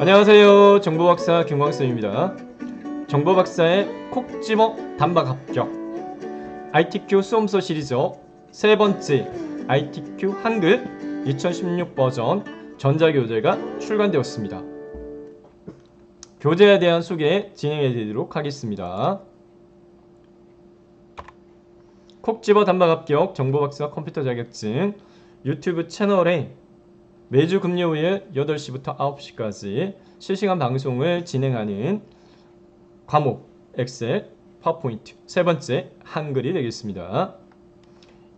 안녕하세요. 정보박사 김광쌤입니다. 정보박사의 콕 집어 단박 합격 ITQ 수험서 시리즈 세 번째 ITQ 한글 2016 버전 전자교재가 출간되었습니다. 교재에 대한 소개 진행해 드리도록 하겠습니다. 콕 집어 단박 합격 정보박사 컴퓨터 자격증 유튜브 채널에 매주 금요일 8시부터 9시까지 실시간 방송을 진행하는 과목 엑셀, 파워포인트 세 번째 한글이 되겠습니다.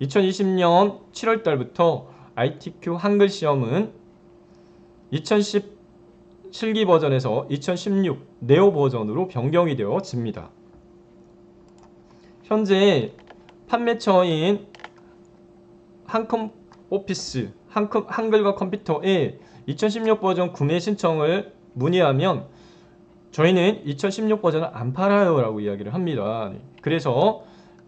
2020년 7월 달부터 ITQ 한글 시험은 2010 실기 버전에서 2016 네오 버전으로 변경이 되어집니다. 현재 판매처인 한컴 오피스 한글과 컴퓨터에 2016 버전 구매 신청을 문의하면 저희는 2016 버전을 안 팔아요 라고 이야기를 합니다. 네. 그래서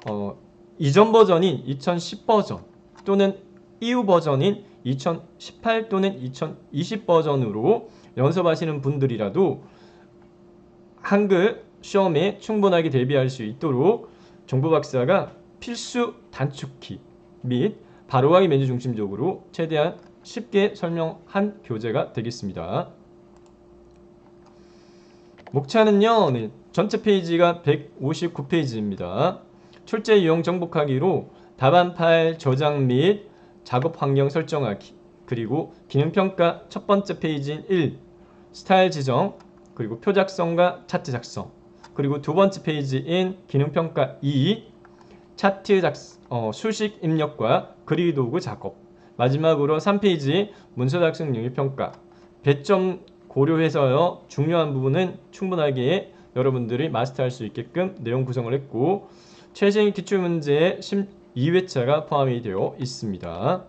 어, 이전 버전인 2010 버전 또는 이후 버전인 2018 또는 2020 버전으로 연습하시는 분들이라도 한글 시험에 충분하게 대비할 수 있도록 정보 박사가 필수 단축키 및 바로하기 메뉴 중심적으로 최대한 쉽게 설명한 교재가 되겠습니다. 목차는요, 네, 전체 페이지가 159페이지입니다. 출제 유형 정복하기로 답안 파일 저장 및 작업 환경 설정하기, 그리고 기능평가 첫 번째 페이지인 1, 스타일 지정, 그리고 표 작성과 차트 작성, 그리고 두 번째 페이지인 기능평가 2, 차트 작, 어, 수식 입력과 그리기 도구 작업, 마지막으로 3페이지 문서 작성 영역 평가, 배점 고려해서요 중요한 부분은 충분하게 여러분들이 마스터할 수 있게끔 내용 구성을 했고 최신 기출 문제 12회차가 포함이 되어 있습니다.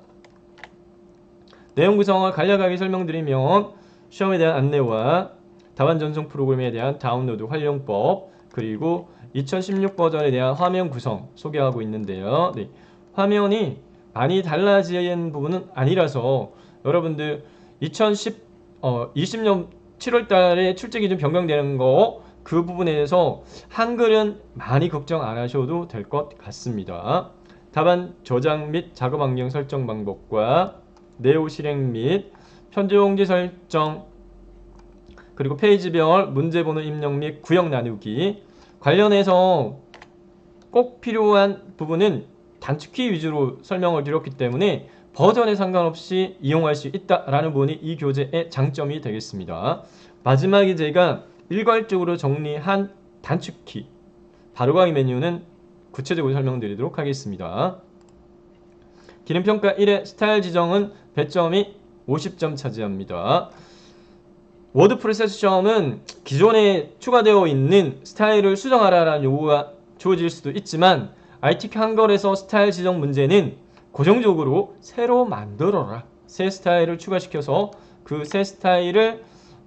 내용 구성을 간략하게 설명드리면 시험에 대한 안내와 답안 전송 프로그램에 대한 다운로드 활용법 그리고 2016 버전에 대한 화면 구성 소개하고 있는데요. 네, 화면이 많이 달라진 부분은 아니라서 여러분들 2010 어, 20년 7월 달에 출제 기준 변경되는 거 그 부분에 대해서 한글은 많이 걱정 안 하셔도 될 것 같습니다. 답안 저장 및 작업 환경 설정 방법과 네오 실행 및 편집 용지 설정 그리고 페이지별 문제 번호 입력 및 구역 나누기 관련해서 꼭 필요한 부분은 단축키 위주로 설명을 드렸기 때문에 버전에 상관없이 이용할 수 있다라는 부분이 이 교재의 장점이 되겠습니다. 마지막에 제가 일괄적으로 정리한 단축키 바로가기 메뉴는 구체적으로 설명드리도록 하겠습니다. 기능평가 1의 스타일 지정은 배점이 50점 차지합니다. 워드 프로세스 시험은 기존에 추가되어 있는 스타일을 수정하라는 요구가 주어질 수도 있지만 ITK 한글에서 스타일 지정 문제는 고정적으로 새로 만들어라. 새 스타일을 추가시켜서 그 새 스타일을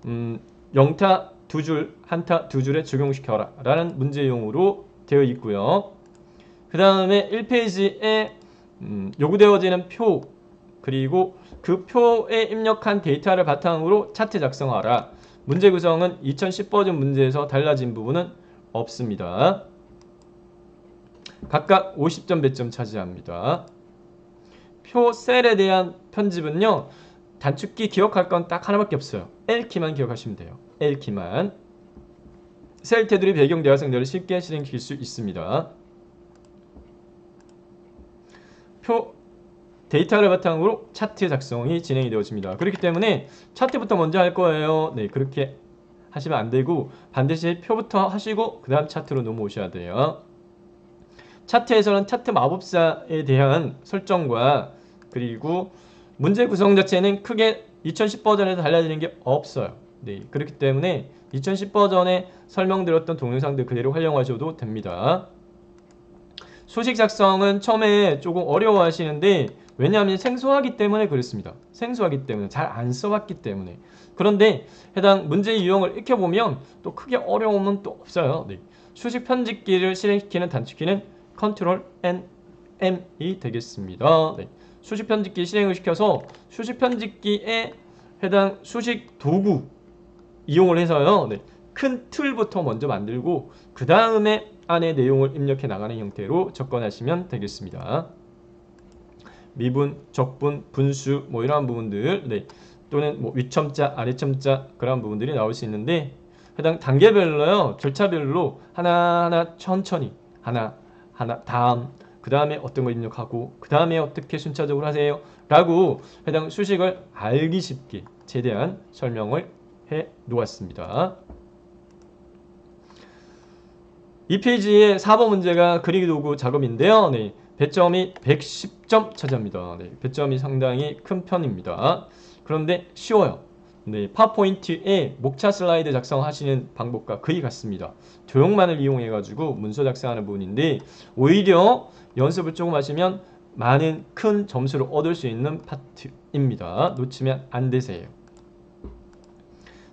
음, 영타 두 줄, 한타 두 줄에 적용시켜라. 라는 문제용으로 되어 있고요. 그 다음에 1페이지에 음, 요구되어지는 표 그리고 그 표에 입력한 데이터를 바탕으로 차트 작성하라. 문제 구성은 2010 버전 문제에서 달라진 부분은 없습니다. 각각 50점 배점 차지합니다. 표 셀에 대한 편집은요. 단축키 기억할 건 딱 하나밖에 없어요. L키만 기억하시면 돼요. L키만. 셀 테두리 배경 대화성들을 쉽게 실행시킬 수 있습니다. 표 데이터를 바탕으로 차트 작성이 진행이 되어집니다. 그렇기 때문에 차트부터 먼저 할 거예요. 네, 그렇게 하시면 안 되고 반드시 표부터 하시고 그 다음 차트로 넘어오셔야 돼요. 차트에서는 차트 마법사에 대한 설정과 그리고 문제 구성 자체는 크게 2010 버전에서 달라지는 게 없어요. 네, 그렇기 때문에 2010 버전에 설명드렸던 동영상들 그대로 활용하셔도 됩니다. 소식 작성은 처음에 조금 어려워하시는데 왜냐하면 생소하기 때문에 그렇습니다. 생소하기 때문에 잘 안 써봤기 때문에 그런데 해당 문제 유형을 익혀보면 또 크게 어려움은 또 없어요. 네. 수식 편집기를 실행시키는 단축키는 컨트롤 N M이 되겠습니다. 네. 수식 편집기 실행을 시켜서 수식 편집기에 해당 수식 도구 이용을 해서요. 네, 큰 틀부터 먼저 만들고 그 다음에 안에 내용을 입력해 나가는 형태로 접근하시면 되겠습니다. 미분, 적분, 분수 뭐 이러한 부분들 네, 또는 뭐 위첨자, 아래첨자 그런 부분들이 나올 수 있는데 해당 단계별로요 절차별로 하나하나 천천히 하나 하나 다음 그 다음에 어떤 거 입력하고 그 다음에 어떻게 순차적으로 하세요 라고 해당 수식을 알기 쉽게 최대한 설명을 해 놓았습니다. 이 페이지의 4번 문제가 그리기 도구 작업인데요. 네, 배점이 110점 차지합니다. 네, 배점이 상당히 큰 편입니다. 그런데 쉬워요. 네, 파워포인트에 목차 슬라이드 작성하시는 방법과 거의 같습니다. 도형만을 이용해 가지고 문서 작성하는 부분인데 오히려 연습을 조금 하시면 많은 큰 점수를 얻을 수 있는 파트입니다. 놓치면 안 되세요.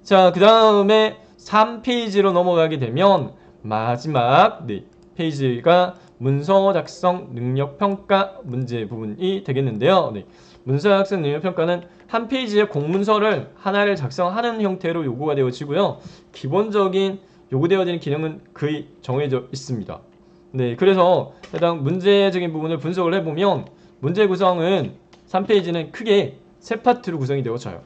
자, 그 다음에 3페이지로 넘어가게 되면 마지막 네, 페이지가 문서 작성 능력 평가 문제 부분이 되겠는데요. 네, 문서 작성 능력 평가는 한 페이지의 공문서를 하나를 작성하는 형태로 요구가 되어지고요. 기본적인 요구되어지는 기능은 거의 정해져 있습니다. 네, 그래서 해당 문제적인 부분을 분석을 해보면 문제 구성은 3페이지는 크게 세 파트로 구성이 되어져요.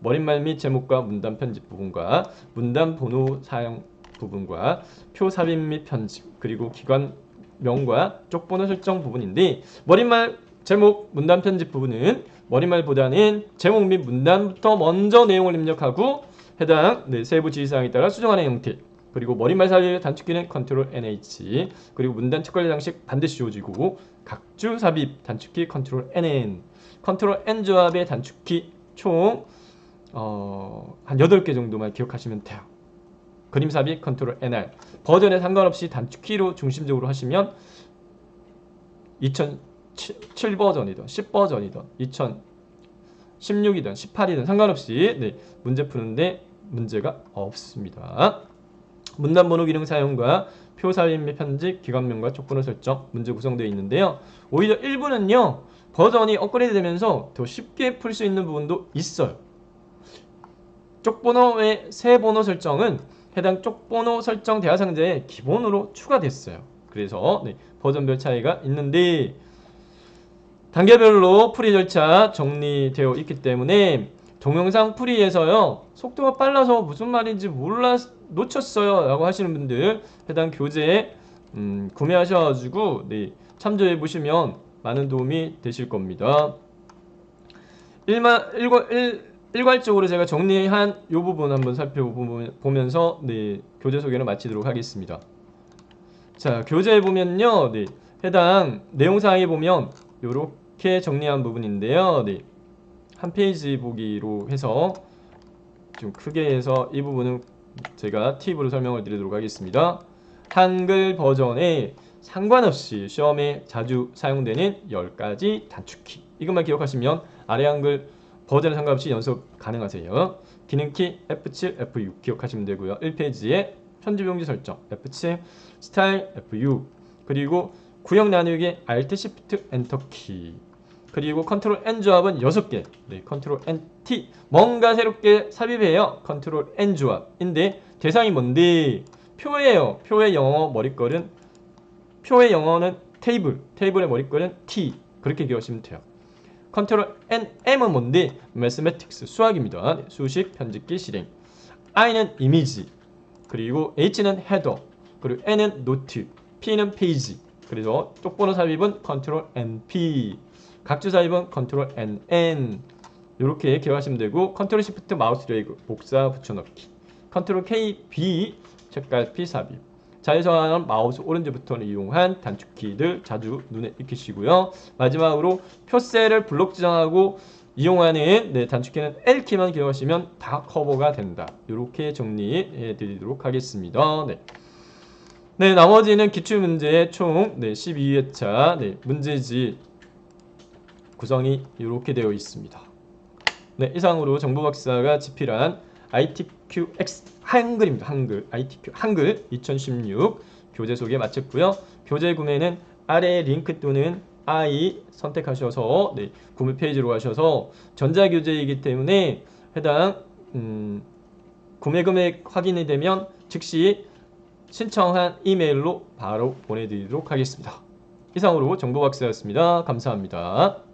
머릿말 및 제목과 문단 편집 부분과 문단 번호 사용 부분과 표 삽입 및 편집 그리고 기관 명과 쪽번호 설정 부분인데 머릿말 제목 문단 편집 부분은 머릿말보다는 제목 및 문단부터 먼저 내용을 입력하고 해당 네, 세부 지시사항에 따라 수정하는 형태 그리고 머릿말 삽입 단축키는 컨트롤 NH 그리고 문단 특관리 장식 반드시 지워지고 각주 삽입 단축키 컨트롤 NN 컨트롤 N 조합의 단축키 총 어, 한 8개 정도만 기억하시면 돼요. 그림 삽입 컨트롤 NR 버전에 상관없이 단축키로 중심적으로 하시면 2007 버전이든 10 버전이든 2016이든 18이든 상관없이 네, 문제 푸는데 문제가 없습니다. 문단 번호 기능 사용과 표 삽입 및 편집, 기관명과 촉분호 설정 문제 구성되어 있는데요. 오히려 1부는요. 버전이 업그레이드 되면서 더 쉽게 풀 수 있는 부분도 있어요. 쪽번호의 새 번호 설정은 해당 쪽번호 설정 대화 상자에 기본으로 추가됐어요. 그래서 네, 버전별 차이가 있는데 단계별로 풀이 절차 정리되어 있기 때문에 동영상 풀이에서요 속도가 빨라서 무슨 말인지 몰라 놓쳤어요 라고 하시는 분들 해당 교재 음, 구매하셔가지고 네, 참조해 보시면 많은 도움이 되실 겁니다. 일마, 일과, 일, 일괄적으로 제가 정리한 이 부분 한번 살펴보면서 네, 교재 소개를 마치도록 하겠습니다. 자, 교재에 보면요. 네, 해당 내용사항에 보면 이렇게 정리한 부분인데요. 네, 한 페이지 보기로 해서 좀 크게 해서 이 부분은 제가 팁으로 설명을 드리도록 하겠습니다. 한글 버전에 상관없이 시험에 자주 사용되는 10가지 단축키 이것만 기억하시면 아래 한글 버전에 상관없이 연습 가능하세요. 기능키 F7, F6 기억하시면 되고요. 1페이지에 편집 용지 설정 F7, 스타일 F6 그리고 구역 나누기 Alt, Shift, Enter 키 그리고 컨트롤 N 조합은 6개 네, 컨트롤 N, T 뭔가 새롭게 삽입해요. 컨트롤 N 조합인데 대상이 뭔데 표예요. 표의 영어 머릿글은 표의 영어는 테이블, 테이블의 머릿글은 T 그렇게 기억하시면 돼요. 컨트롤 N, M은 뭔데? 매스매틱스, 수학입니다. 네, 수식, 편집기, 실행. I는 이미지, 그리고 H는 헤더, 그리고 N은 노트, P는 페이지. 그래서 쪽번호 삽입은 컨트롤 NP, 각주 삽입은 컨트롤 NN. 이렇게 기억하시면 되고 컨트롤 시프트 마우스 레이그 복사 붙여넣기 컨트롤 K B 책갈피 삽입 자유선언 마우스 오른쪽 버튼을 이용한 단축키들 자주 눈에 익히시고요. 마지막으로 표셀을 블록 지정하고 이용하는 네, 단축키는 L키만 기억하시면 다 커버가 된다. 이렇게 정리해 드리도록 하겠습니다. 네. 네, 나머지는 기출문제 총 네, 12회차 네, 문제지 구성이 이렇게 되어 있습니다. 네, 이상으로 정보박사가 집필한 ITQX 한글입니다. 한글 ITQ 한글 2016 교재 소개 마쳤고요. 교재 구매는 아래 링크 또는 I 선택하셔서 네, 구매 페이지로 가셔서 전자교재이기 때문에 해당 음, 구매 금액 확인이 되면 즉시 신청한 이메일로 바로 보내드리도록 하겠습니다. 이상으로 정보박스였습니다. 감사합니다.